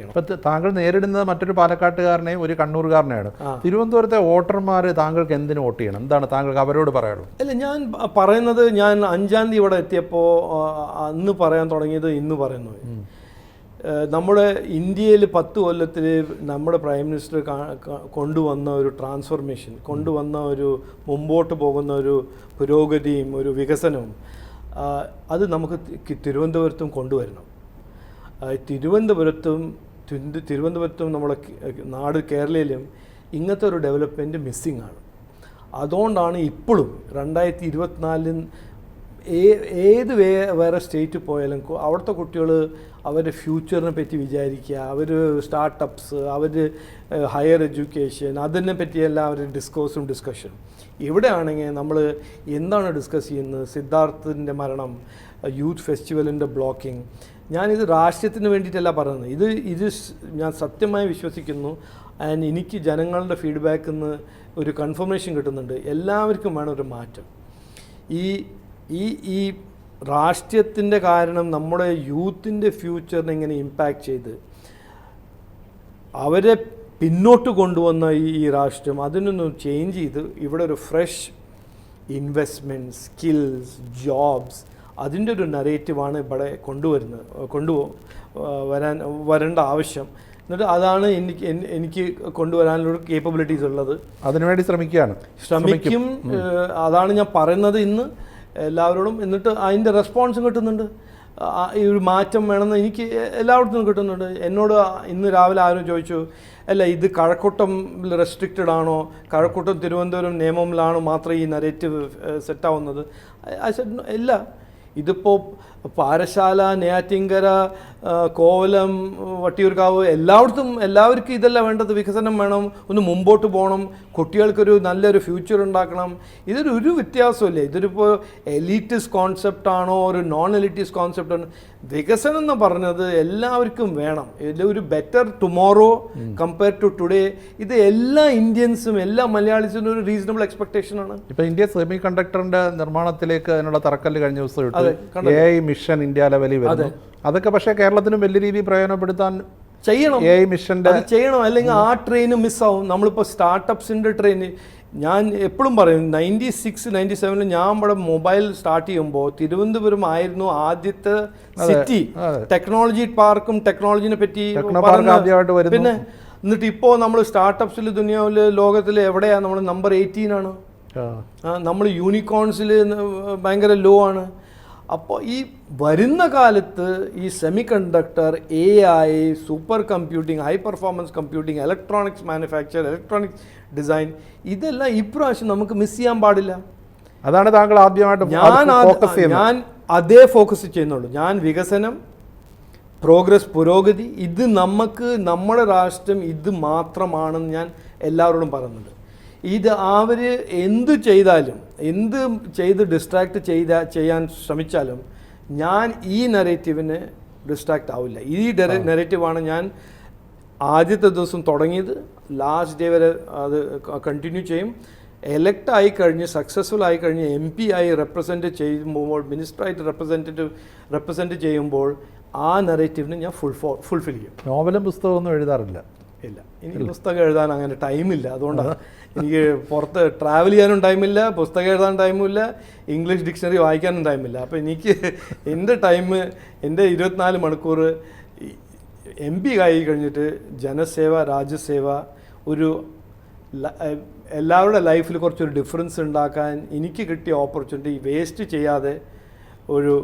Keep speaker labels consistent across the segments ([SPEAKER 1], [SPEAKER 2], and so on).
[SPEAKER 1] ഇപ്പൊ താങ്കൾ നേരിടുന്നത് മറ്റൊരു പാലക്കാട്ടുകാരനെയും ഒരു കണ്ണൂർകാരനെയാണ്. തിരുവനന്തപുരത്തെ വോട്ടർമാർ താങ്കൾക്ക് എന്തിനു വോട്ട് ചെയ്യണം? എന്താണ് താങ്കൾക്ക് അവരോട് പറയാനുള്ളത്?
[SPEAKER 2] അല്ല ഞാൻ പറയുന്നത് ഞാൻ അഞ്ചാം തീയതി ഇവിടെ എത്തിയപ്പോൾ അന്ന് പറയാൻ തുടങ്ങിയത് ഇന്ന് പറയുന്നു. നമ്മുടെ ഇന്ത്യയിൽ പത്ത് കൊല്ലത്തിൽ നമ്മുടെ പ്രൈം മിനിസ്റ്റർ കൊണ്ടുവന്ന ഒരു ട്രാൻസ്ഫോർമേഷൻ കൊണ്ടുവന്ന ഒരു മുമ്പോട്ട് പോകുന്ന ഒരു പുരോഗതിയും ഒരു വികസനവും അത് നമുക്ക് തിരുവനന്തപുരത്തും കൊണ്ടുവരണം. തിരുവനന്തപുരത്തും തിരു- തിരുവനന്തപുരത്തും നമ്മുടെ നാട് കേരളയിലും ഇങ്ങനത്തെ ഒരു ഡെവലപ്മെന്റ് മിസ്സിംഗ് ആണ്. അതുകൊണ്ടാണ് ഇപ്പോഴും രണ്ടായിരത്തി ഇരുപത്തിനാലിൽ ഏത് വേ വേറെ സ്റ്റേറ്റ് പോയാലും അവിടുത്തെ കുട്ടികൾ അവരുടെ ഫ്യൂച്ചറിനെ പറ്റി വിചാരിക്കുക അവർ സ്റ്റാർട്ടപ്സ് അവർ ഹയർ എഡ്യൂക്കേഷൻ അതിനെ പറ്റിയെല്ലാം അവർ ഡിസ്കോസും ഡിസ്കഷനും. ഇവിടെ ആണെങ്കിൽ നമ്മൾ എന്താണ് ഡിസ്കസ് ചെയ്യുന്നത്? സിദ്ധാർത്ഥിന്റെ മരണം യൂത്ത് ഫെസ്റ്റിവലിന്റെ ബ്ലോക്കിംഗ്. ഞാനിത് രാഷ്ട്രീയത്തിന് വേണ്ടിയിട്ടല്ല പറയുന്നത്. ഇത് ഇത് ഞാൻ സത്യമായി വിശ്വസിക്കുന്നു. ആൻഡ് എനിക്ക് ജനങ്ങളുടെ ഫീഡ്ബാക്കിൽ നിന്ന് ഒരു കൺഫർമേഷൻ കിട്ടുന്നുണ്ട്. എല്ലാവർക്കും വേണം ഒരു മാറ്റം. ഈ ഈ ഈ രാഷ്ട്രീയത്തിന്റെ കാരണം നമ്മുടെ യൂത്തിന്റെ ഫ്യൂച്ചറിനെ ഇങ്ങനെ ഇമ്പാക്റ്റ് ചെയ്ത് അവരെ പിന്നോട്ട് കൊണ്ടുവന്ന ഈ ഈ രാഷ്ട്രം അതിനൊന്ന് ചേഞ്ച് ചെയ്ത് ഇവിടെ ഒരു ഫ്രഷ് ഇൻവെസ്റ്റ്മെന്റ് സ്കിൽസ് ജോബ്സ് അതിന്റെ ഒരു നറേറ്റീവാണ് ഇവിടെ കൊണ്ടുവരുന്നത് കൊണ്ടു വരാൻ വരേണ്ട ആവശ്യം. എന്നിട്ട് അതാണ് എനിക്ക് എനിക്ക് കൊണ്ടുവരാനുള്ള കേപ്പബിലിറ്റീസ് ഉള്ളത്.
[SPEAKER 1] അതിനുവേണ്ടി ശ്രമിക്കുകയാണ്.
[SPEAKER 2] ശ്രമിക്കും അതാണ് ഞാൻ പറയുന്നത് ഇന്ന്. എല്ലാവരോടും എന്നിട്ട് അതിന്റെ റെസ്പോൺസും കിട്ടുന്നുണ്ട്. ഈ ഒരു മാറ്റം വേണമെന്ന് എനിക്ക് എല്ലായിടത്തും കിട്ടുന്നുണ്ട്. എന്നോട് ഇന്ന് രാവിലെ ആരും ചോദിച്ചു അല്ല ഇത് കഴക്കൂട്ടം റെസ്ട്രിക്റ്റഡ് ആണോ? കഴക്കൂട്ടം തിരുവനന്തപുരം നിയമമിലാണോ മാത്രം ഈ നരേറ്റീവ് സെറ്റാവുന്നത് ഇല്ല. ഇതിപ്പോൾ പാരശാല നെയ്യാറ്റിങ്കര കോവലം വട്ടിയൂർക്കാവ് എല്ലായിടത്തും എല്ലാവർക്കും ഇതല്ല വേണ്ടത്. വികസനം വേണം ഒന്ന് മുമ്പോട്ട് പോകണം. കുട്ടികൾക്കൊരു നല്ലൊരു ഫ്യൂച്ചർ ഉണ്ടാക്കണം. ഇതൊരു ഒരു വ്യത്യാസമില്ല ഇതൊരിപ്പോൾ എലീറ്റിസ് കോൺസെപ്റ്റ് ആണോ ഒരു നോൺ എലീറ്റിസ് കോൺസെപ്റ്റ് ആണോ? വികസനം എന്ന് പറഞ്ഞത് എല്ലാവർക്കും വേണം. ഒരു better tomorrow compare to today ഇത് എല്ലാ ഇന്ത്യൻസും എല്ലാ മലയാളീസിനും ഒരു റീസണബിൾ എക്സ്പെക്ടേഷൻ ആണ്.
[SPEAKER 1] ഇപ്പൊ ഇന്ത്യ സെമി കണ്ടക്ടറിന്റെ നിർമ്മാണത്തിലേക്ക് അതിനുള്ള തറക്കല്ല് കഴിഞ്ഞ ദിവസം
[SPEAKER 2] അതെ,
[SPEAKER 1] എ ഐ മിഷൻ ഇന്ത്യ ലെവലിൽ വരുന്നു. അതൊക്കെ പക്ഷേ കേരളത്തിനും വലിയ രീതിയിൽ പ്രയോജനപ്പെടുത്താൻ
[SPEAKER 2] ചെയ്യണം.
[SPEAKER 1] എ ഐ മിഷന്റെ
[SPEAKER 2] അത് ചെയ്യണം. അല്ലെങ്കിൽ ആ ട്രെയിൻ മിസ്സാവും നമ്മളിപ്പോൾ സ്റ്റാർട്ടപ്സിന്റെ ട്രെയിൻ ഞാൻ എപ്പോഴും പറയും നയന്റി സിക്സ് നയന്റി സെവനിൽ ഞാൻ ഇവിടെ മൊബൈൽ സ്റ്റാർട്ട് ചെയ്യുമ്പോൾ തിരുവനന്തപുരം ആയിരുന്നു ആദ്യത്തെ സിറ്റി. ടെക്നോളജി പാർക്കും ടെക്നോളജിനെ പറ്റി. പിന്നെ എന്നിട്ട് ഇപ്പോൾ നമ്മൾ സ്റ്റാർട്ടപ്സിൽ ദുനിയാവിൽ ലോകത്തിൽ എവിടെയാണ് നമ്മൾ നമ്പർ എയ്റ്റീൻ ആണ്. നമ്മൾ യൂണിക്കോൺസിൽ ഭയങ്കര ലോ ആണ്. അപ്പോൾ ഈ വരുന്ന കാലത്ത് ഈ semiconductor A I super computing high performance computing electronics manufacture electronics design ഇതെല്ലാം ഇപ്രാവശ്യം നമുക്ക് മിസ് ചെയ്യാൻ പാടില്ല.
[SPEAKER 1] അതാണ് താങ്കൾ ആദ്യമായിട്ട്
[SPEAKER 2] ഞാൻ ഞാൻ അതേ ഫോക്കസ് ചെയ്യുന്നുള്ളൂ. ഞാൻ വികസനം പ്രോഗ്രസ് പുരോഗതി ഇത് നമുക്ക് നമ്മുടെ രാഷ്ട്രം ഇത് മാത്രമാണെന്ന് ഞാൻ എല്ലാവരോടും പറയുന്നുണ്ട്. ഇത് അവർ എന്ത് ചെയ്താലും എന്ത് ചെയ്ത് ഡിസ്ട്രാക്ട് ചെയ്ത ചെയ്യാൻ ശ്രമിച്ചാലും ഞാൻ ഈ നെറേറ്റീവിന് ഡിസ്ട്രാക്ട് ആവില്ല. ഈ നെറേറ്റീവാണ് ഞാൻ ആദ്യത്തെ ദിവസം തുടങ്ങിയത്. ലാസ്റ്റ് ഡേ വരെ അത് കണ്ടിന്യൂ ചെയ്യും. എലക്ട് ആയി കഴിഞ്ഞ് സക്സസ്ഫുൾ ആയി കഴിഞ്ഞ് എം പി ആയി റെപ്രസെന്റ് ചെയ്യുമ്പോൾ മിനിസ്റ്ററായിട്ട് റെപ്രസെന്റേറ്റീവ് റെപ്രസെന്റ് ചെയ്യുമ്പോൾ ആ നെറേറ്റീവിന് ഞാൻ ഫുൾ ഫുൾഫിൽ ചെയ്യും.
[SPEAKER 1] നോവലും പുസ്തകമൊന്നും എഴുതാറില്ല.
[SPEAKER 2] ഇല്ല. എനിക്ക് പുസ്തകം എഴുതാൻ അങ്ങനെ ടൈമില്ല അതുകൊണ്ടാണ്. എനിക്ക് പുറത്ത് ട്രാവൽ ചെയ്യാനും ടൈമില്ല പുസ്തകം എഴുതാൻ ടൈമില്ല ഇംഗ്ലീഷ് ഡിക്ഷണറി വായിക്കാനും ടൈമില്ല അപ്പോൾ എനിക്ക് എന്റെ ടൈം എന്റെ ഇരുപത്തിനാല് മണിക്കൂർ എം പി ആയി കഴിഞ്ഞിട്ട് ജനസേവ രാജ്യസേവ ഒരു എല്ലാവരുടെ ലൈഫിൽ കുറച്ചൊരു ഡിഫറൻസ് ഉണ്ടാക്കാൻ എനിക്ക് കിട്ടിയ ഓപ്പർച്യൂണിറ്റി വേസ്റ്റ് ചെയ്യാതെ ഒരു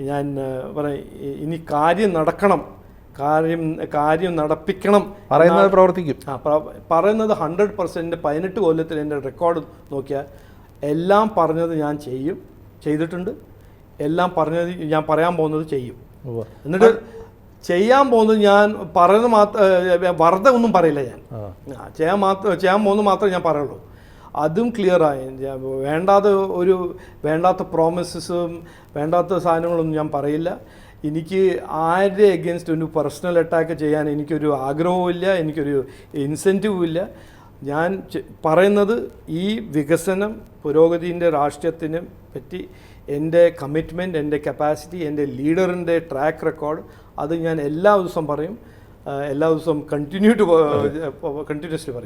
[SPEAKER 2] ഞാൻ പറയും ഇനി കാര്യം നടക്കണം കാര്യം കാര്യം നടപ്പിക്കണം
[SPEAKER 1] പറയുന്നത് പ്രവർത്തിക്കും.
[SPEAKER 2] പറയുന്നത് ഹൺഡ്രഡ് പെർസെന്റ് പതിനെട്ട് കൊല്ലത്തിൽ എന്റെ റെക്കോർഡ് നോക്കിയാൽ എല്ലാം പറഞ്ഞത് ഞാൻ ചെയ്യും ചെയ്തിട്ടുണ്ട്. എല്ലാം പറഞ്ഞത് ഞാൻ പറയാൻ പോകുന്നത് ചെയ്യും. എന്നിട്ട് ചെയ്യാൻ പോകുന്നത് ഞാൻ പറയുന്നത് മാത്രം വെറുതെ ഒന്നും പറയില്ല ഞാൻ. ചെയ്യാൻ മാത്രം ചെയ്യാൻ പോകുന്നത് മാത്രമേ ഞാൻ പറയുള്ളൂ. അതും ക്ലിയറായി വേണ്ടാത്ത ഒരു വേണ്ടാത്ത പ്രോമിസസും വേണ്ടാത്ത സാധനങ്ങളൊന്നും ഞാൻ പറയില്ല. എനിക്ക് ആരുടെ എഗെയിൻസ്റ്റ് ഒരു പേഴ്സണൽ അറ്റാക്ക് ചെയ്യാൻ എനിക്കൊരു ആഗ്രഹവും ഇല്ല എനിക്കൊരു ഇൻസെന്റീവും ഇല്ല. ഞാൻ പറയുന്നത് ഈ വികസനം പുരോഗതിന്റെ രാഷ്ട്രീയത്തിനെ പറ്റി എന്റെ കമ്മിറ്റ്മെന്റ് എന്റെ കപ്പാസിറ്റി എന്റെ ലീഡറിന്റെ ട്രാക്ക് റെക്കോർഡ് അത് ഞാൻ എല്ലാ ദിവസവും പറയും. എല്ലാ ദിവസവും കണ്ടിന്യൂ ടു കണ്ടിന്യൂസ്ലി പറയും.